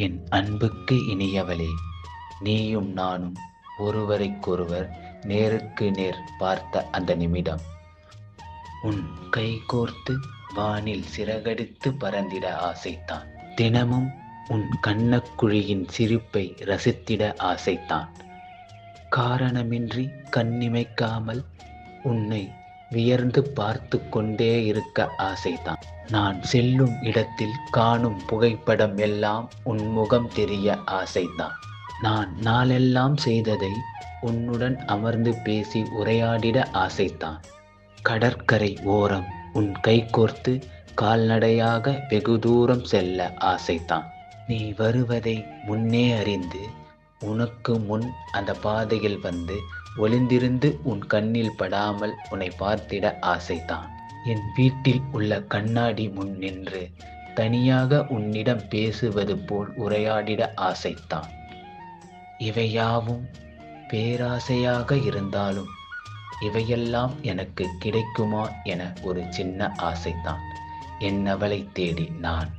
என் அன்புக்கு இனியவளே நீயும் நானும் ஒருவரைக்கொருவர் நேருக்கு நேர் பார்த்த அந்த நிமிடம். உன் கைகோர்த்து வானில் சிறகடித்து பறந்திட ஆசைத்தான். தினமும் உன் கண்ணக்குழியின் சிரிப்பை ரசித்திட ஆசைத்தான். காரணமின்றி கண்ணிமைக்காமல் உன்னை வியர்ந்து பார்த்து கொண்டே இருக்க ஆசைதான். நான் செல்லும் இடத்தில் காணும் புகைப்படம் எல்லாம் உன் முகம் தெரிய ஆசைதான். நான் நாளெல்லாம் செய்ததை உன்னுடன் அமர்ந்து பேசி உரையாடிட ஆசைத்தான் கடற்கரை ஓரம் உன் கைகோர்த்து கால்நடையாக வெகு தூரம் செல்ல ஆசைத்தான் நீ வருவதை முன்னே அறிந்து உனக்கு முன் அந்த பாதையில் வந்து ஒளிந்திருந்து உன் கண்ணில் படாமல் உன்னை பார்த்திட ஆசைதான். என் வீட்டில் உள்ள கண்ணாடி முன் நின்று தனியாக உன்னிடம் பேசுவது போல் உரையாடிட ஆசைத்தான். இவையாவும் பேராசையாக இருந்தாலும் இவையெல்லாம் எனக்கு கிடைக்குமா என ஒரு சின்ன ஆசைத்தான். என்னவளை தேடி நான்